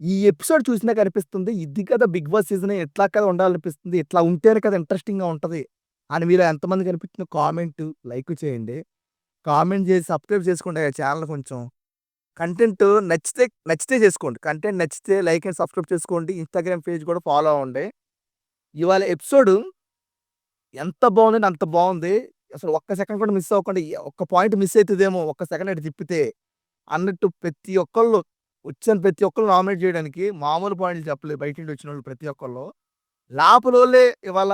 ఈ ఎపిసోడ్ చూసినాక అనిపిస్తుంది. ఇది కదా 'బిగ్ బాస్' సీజన్ ఎట్లా కదా ఉండాలనిపిస్తుంది. ఇట్లా ఉంటేనే కదా ఇంట్రెస్టింగ్‌గా ఉంటుంది అని మీరు ఎంతమందికి అనిపించిందో కామెంట్, లైక్ చేయండి. కామెంట్ చేసి సబ్స్క్రైబ్ చేసుకోండి ఆ కొంచెం. కంటెంట్ నచ్చితే నచ్చితే చేసుకోండి. కంటెంట్ నచ్చితే లైక్ అండ్ సబ్స్క్రైబ్ చేసుకోండి. ఇన్‌స్టాగ్రామ్ పేజ్ కూడా ఫాలో అవ్వండి. ఇవాళ ఎపిసోడ్ ఎంత బాగుంది అంత బాగుంది అసలు ఒక్క సెకండ్ కూడా మిస్ అవ్వకుండా ఒక్క పాయింట్ మిస్ అవుతుందేమో ఒక్క సెకండ్ అటు తిప్పితే అన్నట్టు ప్రతి ఒక్కళ్ళు వచ్చిన ప్రతి ఒక్కళ్ళు నామినేట్ చేయడానికి మామూలు పాయింట్లు చెప్పలేదు. బయట నుండి వచ్చిన వాళ్ళు ప్రతి ఒక్కళ్ళు. లోపలోళ్ళే ఇవాళ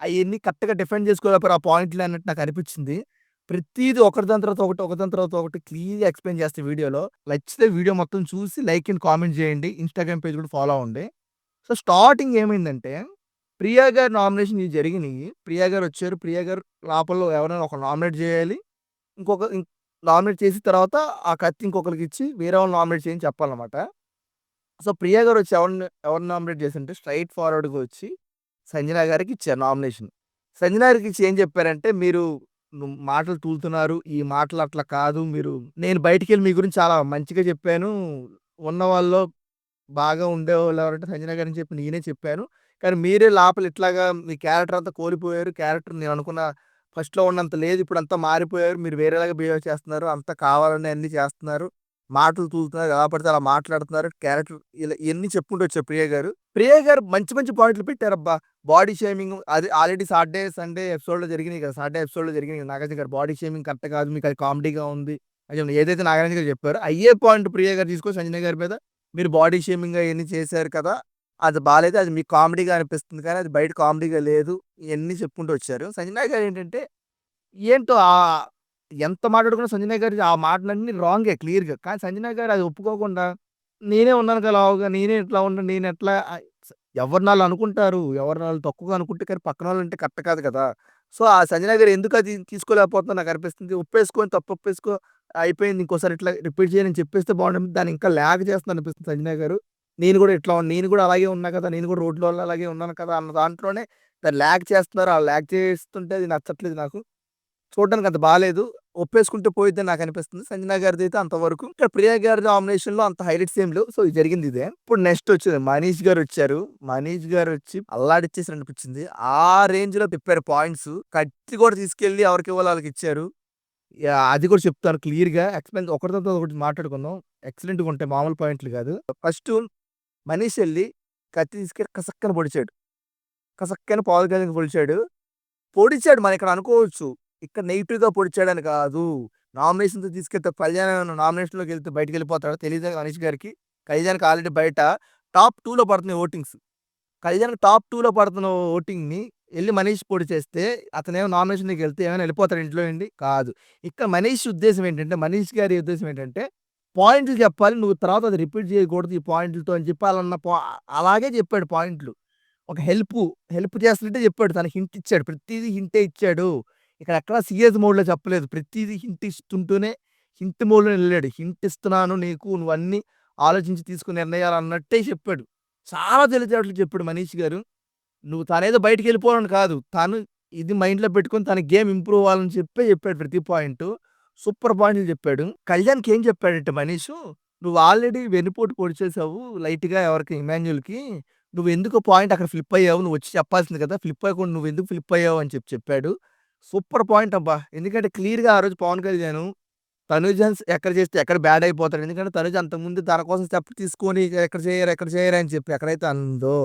అవన్నీ కరెక్ట్‌గా డిఫెండ్ చేసుకోలేపారు ఆ పాయింట్లు అన్నట్టు నాకు అనిపించింది. ప్రతీది ఒకరి దాని తర్వాత ఒకటి, ఒకదాని తర్వాత ఒకటి క్లియర్‌గా ఎక్స్‌ప్లెయిన్ చేస్తే వీడియోలో. నచ్చితే వీడియో మొత్తం చూసి లైక్ అండ్ కామెంట్ చేయండి. ఇన్‌స్టాగ్రామ్ పేజ్ కూడా ఫాలో అవ్వండి. సో, స్టార్టింగ్ ఏమైందంటే ప్రియా గారి నామినేషన్ ఇవి జరిగినాయి ప్రియా గారు వచ్చారు. ప్రియా గారు లోపల ఎవరైనా ఒక నామినేట్ చేయాలి. ఇంకొక ఇం నామినేట్ చేసిన తర్వాత ఆ కత్తి ఇంకొకరికి ఇచ్చి వేరే వాళ్ళని నామినేట్ చేయని చెప్పాలన్నమాట. సో, ప్రియా గారు వచ్చి ఎవరిని ఎవరిని నామినేట్ చేసింటే స్ట్రైట్ ఫార్వర్డ్‌గా వచ్చి సంజన గారికి ఇచ్చారు నామినేషన్. సంజన గారికి ఇచ్చి ఏం చెప్పారంటే మీరు మాటలు తూలుతున్నారు. ఈ మాటలు అట్లా కాదు. మీరు నేను బయటికి వెళ్ళి మీ గురించి చాలా మంచిగా చెప్పాను. ఉన్న వాళ్ళు బాగా ఉండేవాళ్ళు ఎవరంటే సంజన గారిని చెప్పి నేనే చెప్పాను. కానీ మీరే లోపల ఇట్లాగా మీ క్యారెక్టర్ అంతా కోల్పోయారు. క్యారెక్టర్ నేను అనుకున్న ఫస్ట్‌లో ఉన్నంత లేదు. ఇప్పుడు అంతా మారిపోయారు. మీరు వేరేలాగా బిహేవ్ చేస్తున్నారు. అంతా కావాలని అన్ని చేస్తున్నారు. మాటలు తూలుతున్నారు. ఎలా పడితే అలా మాట్లాడుతున్నారు. క్యారెక్టర్ ఇలా ఇవన్నీ చెప్పుకుంటూ వచ్చారు ప్రియ గారు. ప్రియ గారు మంచి మంచి పాయింట్లు పెట్టారబ్బా! బాడీ షేమింగ్ అది ఆల్రెడీ సాటర్‌డే, సండే ఎపిసోడ్‌లో జరిగినాయి కదా! సాటర్‌డే ఎపిసోడ్‌లో జరిగినాయి. నాగార్జున గారు బాడీ షేమింగ్ కరెక్ట్ కాదు. మీకు అది కామెడీగా ఉంది. అని ఏదైతే నాగార్జున గారు చెప్పారు అయ్యే పాయింట్ ప్రియ గారు తీసుకొని సంజయ్ గారి మీద మీరు బాడీ షేమింగ్ అవన్నీ చేశారు కదా! అది బాలేదు. అది మీకు కామెడీగా అనిపిస్తుంది కానీ అది బయట కామెడీగా లేదు. ఇవన్నీ చెప్పుకుంటూ వచ్చారు. సంజనా గారు ఏంటంటే ఏంటో ఆ ఎంత మాట్లాడుకున్నా సంజనా గారు ఆ మాటలన్నీ రాంగే క్లియర్‌గా. కానీ సంజనా గారు అది ఒప్పుకోకుండా నేనే ఉన్నాను కదా! లావుగా నేనే ఇట్లా ఉన్నా నేను ఎట్లా ఎవరి నాళ్ళు అనుకుంటారు. ఎవరి నాళ్ళు తక్కువగా అనుకుంటే కానీ పక్కనోళ్ళు అంటే కరెక్ట్ కాదు కదా! సో, ఆ సంజనా గారు ఎందుకు అది తీసుకోలేకపోతుందో నాకు అనిపిస్తుంది. ఒప్పేసుకొని తప్పు ఒప్పేసుకో అయిపోయింది. ఇంకోసారి ఇట్లా రిపీట్ చేయని చెప్పేస్తే బాగుంటుంది. దాన్ని ఇంకా ల్యాగ్ చేస్తుంది అనిపిస్తుంది సంజనా గారు. నేను కూడా ఇట్లా నేను కూడా అలాగే ఉన్నా కదా! నేను కూడా రోడ్‌లో అలాగే ఉన్నాను కదా! అన్న దాంట్లోనే దాన్ని చేస్తున్నారు. ఆ ల్యాక్ చేస్తుంటే అది నచ్చట్లేదు నాకు. చూడడానికి అంత బాలేదు. ఒప్పేసుకుంటే పోయిద్దని నాకు అనిపిస్తుంది. సంజన గారిదైతే అంతవరకు. ఇక్కడ ప్రియా గారి నామినేషన్‌లో అంత హైలైట్స్ ఏం లేవు. సో, ఇది జరిగింది ఇదే. ఇప్పుడు నెక్స్ట్ వచ్చేది మనీష్ గారు వచ్చారు. మనీష్ గారు వచ్చి అల్లాడిచ్చేసి అనిపించింది. ఆ రేంజ్‌లో తిప్పారు పాయింట్స్. కత్తి కూడా తీసుకెళ్ళి ఎవరికి ఇవ్వాలి వాళ్ళకి ఇచ్చారు. అది కూడా చెప్తాను క్లియర్‌గా ఎక్స్‌ప్లెయిన్ ఒకటి ఒకటి మాట్లాడుకుందాం. ఎక్సలెంట్‌గా ఉంటాయి. మామూలు పాయింట్లు కాదు. ఫస్ట్ మనీష్ వెళ్ళి కత్తి తీసుకెళ్ళి కసక్కని పొడిచాడు. కసక్కని పాలు కిందకి పొడిచాడు. పొడిచాడు మనం ఇక్కడ అనుకోవచ్చు. ఇక్కడ నెగిటివ్గా పొడిచాడని కాదు. నామినేషన్‌తో తీసుకెళ్తే కళ్యాణ్ నామినేషన్‌లోకి వెళ్తే బయటకెళ్ళిపోతాడో తెలియదు మనీష్ గారికి? కళ్యాణ్‌కి ఆల్రెడీ బయట టాప్ టూలో పడుతున్నాయి ఓటింగ్స్. కళ్యాణ్ టాప్ టూలో పడుతున్న ఓటింగ్‌ని వెళ్ళి మనీష్ పొడి చేస్తే అతనేమో నామినేషన్కి వెళ్తే ఏమైనా వెళ్ళిపోతాడు ఇంట్లో నుండి? కాదు. ఇక్కడ మనీష్ ఉద్దేశం ఏంటంటే మనీష్ గారి ఉద్దేశం ఏంటంటే పాయింట్లు చెప్పాలి. నువ్వు తర్వాత అది రిపీట్ చేయకూడదు ఈ పాయింట్లతో అని చెప్పాలన్న పా అలాగే చెప్పాడు పాయింట్లు. ఒక హెల్పు, హెల్ప్ చేస్తున్నట్టే చెప్పాడు. తనకి హింట్ ఇచ్చాడు. ప్రతిదీ హింటే ఇచ్చాడు. ఇక్కడ ఎక్కడ సీరియస్ మోడ్‌లో చెప్పలేదు. ప్రతీదీ హింట్ ఇస్తుంటూనే హింట్ మోడ్‌లో వెళ్ళాడు. హింట్ ఇస్తున్నాను నీకు నువ్వు అన్ని ఆలోచించి తీసుకుని నిర్ణయాలు అన్నట్టే చెప్పాడు. చాలా తెలిసేటట్లు చెప్పాడు మనీష్ గారు. నువ్వు తనేదో బయటికెళ్ళిపోవాలని కాదు. తను ఇది మైండ్‌లో పెట్టుకొని తన గేమ్ ఇంప్రూవ్ అవ్వాలని చెప్పే చెప్పాడు ప్రతి పాయింటు. సూపర్ పాయింట్లు చెప్పాడు. కళ్యాణ్‌కి ఏం చెప్పాడంటే మనీషు నువ్వు ఆల్రెడీ వెన్నుపోటు పొడిచేసావు లైట్‌గా ఎవరికి ఇమాన్యుల్కి నువ్వు ఎందుకు పాయింట్ అక్కడ ఫ్లిప్ అయ్యావు. నువ్వు వచ్చి చెప్పాల్సింది కదా! ఫ్లిప్ అయ్యకుండా నువ్వెందుకు ఫ్లిప్ అయ్యావు అని చెప్పి చెప్పాడు. సూపర్ పాయింట్ అబ్బా! ఎందుకంటే క్లియర్‌గా ఆ రోజు పవన్ కళ్యాణ్ తనుజన్ ఎక్కడ చేస్తే ఎక్కడ బ్యాడ్ అయిపోతాడు. ఎందుకంటే తనుజ్ అంతకుముందు తన కోసం స్టెప్ తీసుకొని ఎక్కడ చేయరు, ఎక్కడ చేయరు అని చెప్పి ఎక్కడైతే అందో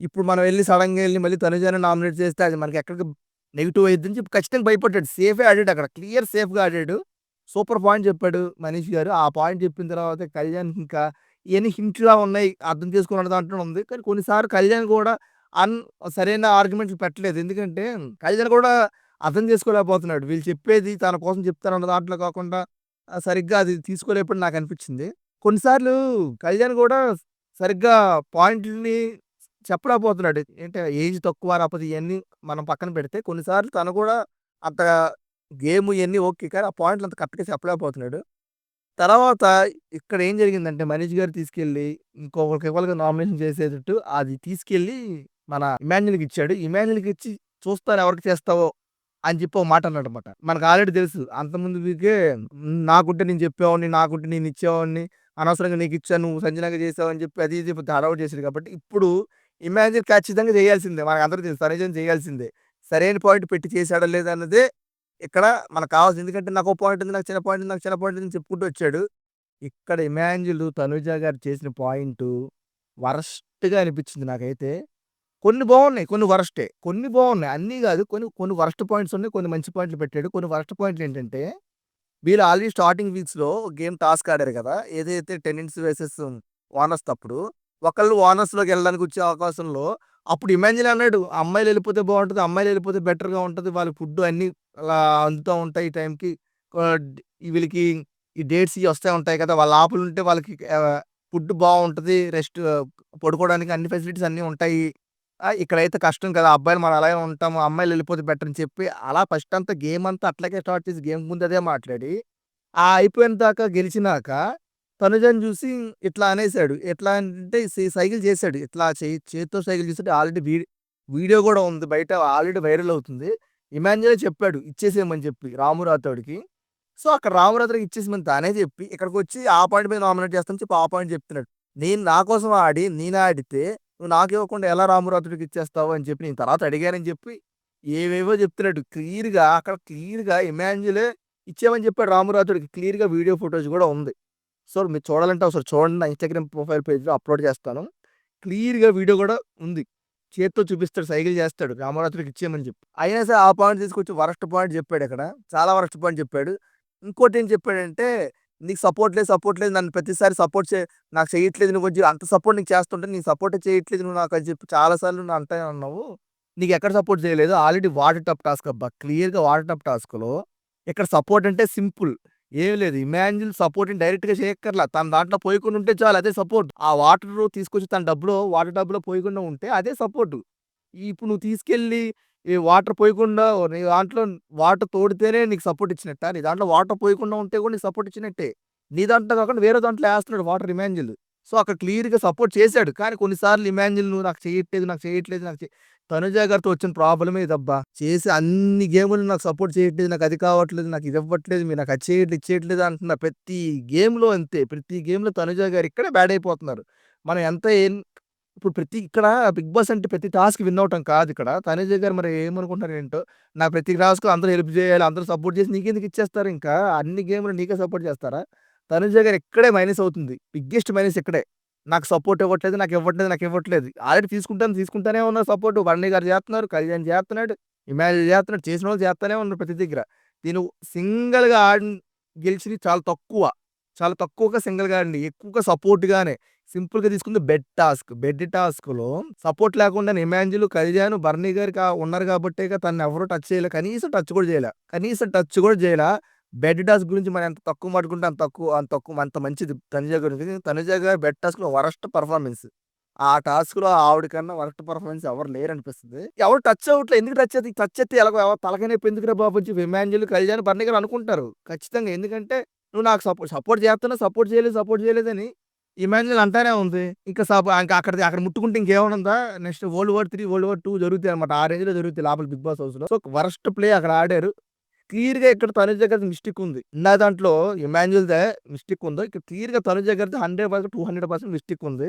ఇప్పుడు మనం వెళ్ళి సడన్గా వెళ్ళి మళ్ళీ తనుజాన్ని నామినేట్ చేస్తే అది మనకి ఎక్కడికి నెగిటివ్ అయిద్దని చెప్పి ఖచ్చితంగా భయపడ్డాడు. సేఫే ఆడాడు అక్కడ. క్లియర్ సేఫ్‌గా ఆడాడు. సూపర్ పాయింట్ చెప్పాడు మనీష్ గారు. ఆ పాయింట్ చెప్పిన తర్వాత కళ్యాణ్ ఇంకా ఇవన్నీ హింట్‌లా ఉన్నాయి. అర్థం చేసుకున్నాడు దాంట్లో ఉంది. కానీ కొన్నిసార్లు కళ్యాణ్ కూడా అన్ సరైన ఆర్గ్యుమెంట్లు పెట్టలేదు. ఎందుకంటే కళ్యాణ్ కూడా అర్థం చేసుకోలేకపోతున్నాడు. వీళ్ళు చెప్పేది తన కోసం చెప్తారన్న దాంట్లో కాకుండా సరిగ్గా అది తీసుకోలేకపోయాడని నాకు అనిపించింది. కొన్నిసార్లు కళ్యాణ్ కూడా సరిగ్గా పాయింట్ని చెప్పలేకపోతున్నాడు. ఏంటే ఏజ్ తక్కువ రాకపోతే ఇవన్నీ మనం పక్కన పెడితే కొన్నిసార్లు తను కూడా అంత గేమ్ ఇవన్నీ ఓకే. కానీ ఆ పాయింట్లు అంత కరెక్ట్‌గా చెప్పలేకపోతున్నాడు. తర్వాత ఇక్కడ ఏం జరిగిందంటే మనీష్ గారు తీసుకెళ్ళి ఇంకొకరికి ఇవ్వాలిగా నామినేషన్ చేసేటట్టు అది తీసుకెళ్ళి మన ఇమాన్యుల్‌కి ఇచ్చాడు. ఇమాన్యుల్‌కి ఇచ్చి చూస్తాను ఎవరికి చేస్తావో అని చెప్పి ఒక మాట అన్నాడన్నమాట. మనకు ఆల్రెడీ తెలుసు. అంతకుముందు వీకే నాకుంటే నేను చెప్పేవాడిని. నాకుంటే నేను ఇచ్చేవాడిని. అనవసరంగా నీకు ఇచ్చాను నువ్వు సంజనగా చేసావు అని చెప్పి అది ఇది పెద్ద చేశాడు కాబట్టి ఇప్పుడు ఇమాజిన్ ఖచ్చితంగా చేయాల్సిందే. మనకందరికి తెలుసు సరేజన్ చేయాల్సిందే. సరైన పాయింట్ పెట్టి చేశాడో లేదా అన్నదే ఇక్కడ మనకు కావాల్సింది. ఎందుకంటే నాకు పాయింట్ ఉంది, నాకు చిన్న పాయింట్ ఉంది, నాకు చిన్న పాయింట్ ఉంది చెప్పుకుంటూ వచ్చాడు. ఇక్కడ ఇమాంజులు తనుజ గారు చేసిన పాయింటు వరస్ట్‌గా అనిపించింది నాకైతే. కొన్ని బాగున్నాయి కొన్ని వరస్టే. కొన్ని బాగున్నాయి అన్నీ కాదు కొన్ని కొన్ని వరస్ట్ పాయింట్స్ ఉన్నాయి. కొన్ని మంచి పాయింట్లు పెట్టాడు. కొన్ని వరస్ట్ పాయింట్లు ఏంటంటే వీళ్ళు ఆల్రెడీ స్టార్టింగ్ వీక్స్‌లో గేమ్ టాస్క్ ఆడారు కదా! ఏదైతే టెనెంట్స్ వేసెస్ ఓనర్స్ తప్పుడు ఒకళ్ళు ఓనర్స్‌లోకి వెళ్ళడానికి వచ్చే అవకాశంలో అప్పుడు ఇమాజిన్ అన్నాడు. అమ్మాయిలు వెళ్ళిపోతే బాగుంటుంది అమ్మాయిలు వెళ్ళిపోతే బెటర్‌గా ఉంటుంది వాళ్ళ ఫుడ్ అన్నీ అలా అందుతూ ఉంటాయి ఈ టైంకి. వీళ్ళకి ఈ డేట్స్ ఇవి వస్తూ ఉంటాయి కదా! వాళ్ళ ఆపులు ఉంటే వాళ్ళకి ఫుడ్ బాగుంటుంది రెస్ట్ పడుకోవడానికి అన్ని ఫెసిలిటీస్ అన్నీ ఉంటాయి. ఇక్కడైతే కష్టం కదా! అబ్బాయిలు మనం అలాగే ఉంటాము. అమ్మాయిలు వెళ్ళిపోతే బెటర్ అని చెప్పి అలా ఫస్ట్ అంతా గేమ్ అంతా అట్లాగే స్టార్ట్ చేసి గేమ్ ముందు అదే మాట్లాడి ఆ అయిపోయిన దాకా గెలిచినాక తనుజని చూసి ఇట్లా అనేసాడు. ఎట్లా అంటే సైకిల్ చేశాడు ఇట్లా చే చేత్తో సైకిల్ చేసాడు. ఆల్రెడీ వీడియో కూడా ఉంది. బయట ఆల్రెడీ వైరల్ అవుతుంది. ఇమాన్యుల్ చెప్పాడు ఇచ్చేసేయమని చెప్పి రామురాథోడికి సో, అక్కడ రాము ఇచ్చేసేమని తానే చెప్పి ఇక్కడికొచ్చి ఆ పాయింట్ మీద నామినేట్ చేస్తాను చెప్పి ఆ పాయింట్ చెప్తున్నాడు. నేను నా కోసం ఆడి నేను ఆడితే నువ్వు నాకివ్వకుండా ఎలా రామురాథుడికి ఇచ్చేస్తావు అని చెప్పి నేను తర్వాత అడిగానని చెప్పి ఏవేవో చెప్తున్నాడు. క్లియర్‌గా అక్కడ క్లియర్‌గా ఇమాన్యులే ఇచ్చేయమని చెప్పాడు రామురాథుడికి క్లియర్‌గా వీడియో ఫోటోస్ కూడా ఉంది. సో, మీరు చూడాలంటే ఒకసారి చూడండి. నా ఇన్‌స్టాగ్రామ్ ప్రొఫైల్ పేజ్‌లో అప్‌లోడ్ చేస్తాను. క్లియర్‌గా వీడియో కూడా ఉంది. చేత్తో చూపిస్తాడు. సైకిల్ చేస్తాడు. రామరాత్రికి ఇచ్చేయమని చెప్పి. అయినా సరే ఆ పాయింట్ తీసుకొచ్చి వరస్ట్ పాయింట్ చెప్పాడిక్కడ. చాలా వరస్ట్ పాయింట్ చెప్పాడు. ఇంకోటి ఏం చెప్పాడంటే నీకు సపోర్ట్ లేదు, సపోర్ట్ లేదు. నన్ను ప్రతిసారి సపోర్ట్ చే నాకు చేయట్లేదు నువ్వు కొంచెం అంత సపోర్ట్ నీకు చేస్తుంటే నీకు సపోర్ట్ చేయట్లేదు నువ్వు నాకు అని చెప్పి చాలా సార్లు నువ్వు అన్నావు నీకు ఎక్కడ సపోర్ట్ చేయలేదు. ఆల్రెడీ వాటర్ టప్ టాస్క్ అబ్బా! క్లియర్‌గా వాటర్ టప్ టాస్క్‌లో ఇక్కడ సపోర్ట్ అంటే సింపుల్. ఏం లేదు. ఇమాన్యుల్ సపోర్ట్‌ని డైరెక్ట్‌గా చేయక్కర్లా. తన దాంట్లో పోయకుండా ఉంటే చాలు అదే సపోర్ట్. ఆ వాటర్ తీసుకొచ్చి తన డబ్బులు వాటర్ డబ్బులో పోయకుండా ఉంటే అదే సపోర్టు. ఇప్పుడు నువ్వు తీసుకెళ్ళి ఈ వాటర్ పోయకుండా నీ దాంట్లో వాటర్ తోడితేనే నీకు సపోర్ట్ ఇచ్చినట్ట నీ దాంట్లో వాటర్ పోయకుండా ఉంటే కూడా నీకు సపోర్ట్ ఇచ్చినట్టే. నీ దాంట్లో కాకుండా వేరే దాంట్లో వేస్తున్నాడు వాటర్ ఇమాన్యుల్. సో, అక్కడ క్లియర్‌గా సపోర్ట్ చేశాడు కానీ కొన్నిసార్లు ఇమాన్యుల్ నువ్వు నాకు చేయట్లేదు, నాకు చేయట్లేదు, నాకు తనుజ గారితో వచ్చిన ప్రాబ్లమే ఇదబ్బా! చేసి అన్ని గేములు నాకు సపోర్ట్ చేయట్లేదు. నాకు అది కావట్లేదు. నాకు ఇది ఇవ్వట్లేదు. మీరు నాకు అది చేయట్లేదు, ఇది చేయట్లేదు ప్రతి గేమ్‌లో అంతే. ప్రతి గేమ్‌లో తనుజ గారు ఇక్కడే బ్యాడ్ అయిపోతున్నారు. మనం ఎంత ఏం ఇప్పుడు ప్రతి ఇక్కడ బిగ్ బాస్ అంటే ప్రతి టాస్క్ విన్ అవ్వటం ఇక్కడ తనుజ గారు మరి ఏమనుకుంటున్నారు ఏంటో. నా ప్రతి టాస్క్ అందరూ హెల్ప్ చేయాలి. అందరూ సపోర్ట్ చేసి నీకెందుకు ఇచ్చేస్తారు ఇంకా? అన్ని గేమ్లు నీకే సపోర్ట్ చేస్తారా? తనుజ గారు ఇక్కడే మైనస్ అవుతుంది. బిగ్గెస్ట్ మైనస్ ఇక్కడే. నాకు సపోర్ట్ ఇవ్వట్లేదు, నాకు ఇవ్వట్లేదు, నాకు ఇవ్వట్లేదు. ఆల్రెడీ తీసుకుంటాను, తీసుకుంటానే ఉన్నారు సపోర్ట్. బన్నీ గారు చేస్తున్నారు, కళ్యాణ్ చేస్తున్నాడు, ఇమాజిన్ చేస్తున్నాడు. చేసిన వాళ్ళు చేస్తూనే ఉన్నారు ప్రతి దగ్గర. తిను సింగిల్‌గా ఆడి గెలిచింది చాలా తక్కువ. చాలా తక్కువగా సింగిల్‌గా ఆడింది. ఎక్కువగా సపోర్ట్‌గానే సింపుల్‌గా తీసుకుంది బెడ్ టాస్క్. బెడ్ టాస్క్‌లో సపోర్ట్ లేకుండా ఇమాన్యుల్, కళ్యాణ్, బర్నీ గారికి కా ఉన్నారు కాబట్టి తను ఎవరు టచ్ చేయలే. కనీసం టచ్ కూడా చేయలే. కనీసం టచ్ కూడా చేయలే బెడ్ టాస్ గురించి మనం ఎంత తక్కువ మాట్లాడుకుంటే అంత తక్కువ అంత తక్కువ అంత మంచిది తనుజ గురించి. తనుజ గారి బెడ్ టాస్క్‌లో వరస్ట్ పర్ఫార్మెన్స్ ఆ టాస్క్‌లో ఆవిడ కన్నా వరస్ట్ పర్ఫార్మెన్స్ ఎవరు లేరనిపిస్తది. ఎవరు టచ్ అవ్వట్లేదు. ఎందుకు టచ్ అవుతుంది? టచ్ అయితే ఎలాగో ఎవరు నొప్పి ఎందుకురా బాబు చెప్పి కళ్యాణ్, బర్ణి గారు అనుకుంటారు. ఖచ్చితంగా. ఎందుకంటే నువ్వు నాకు సపోర్ట్ సపోర్ట్ చేస్తున్నా సపోర్ట్ చేయలేదు, సపోర్ట్ చేయలేదని ఇమాన్యుల్ అంటానే ఉంది. ఇంకా సపో ఇంకా అక్కడ అక్కడ ముట్టుకుంటే ఇంకేమనుందా? Next world war three world war 2 జరుగుతాయన్నమాట. ఆ రేంజ్‌లో జరుగుతాయి లోపల బిగ్ బాస్ హౌస్‌లో. సో, వరస్ట్ ప్లే అక్కడ ఆడారు. క్లియర్‌గా ఇక్కడ తనుజ గారిది మిస్టేక్ ఉంది. నా దాంట్లో ఇమాన్యుల్‌దే మిస్టేక్ ఉంది. ఇక్కడ క్లియర్‌గా తనుజ గారిది 100% 200% మిస్టేక్ ఉంది.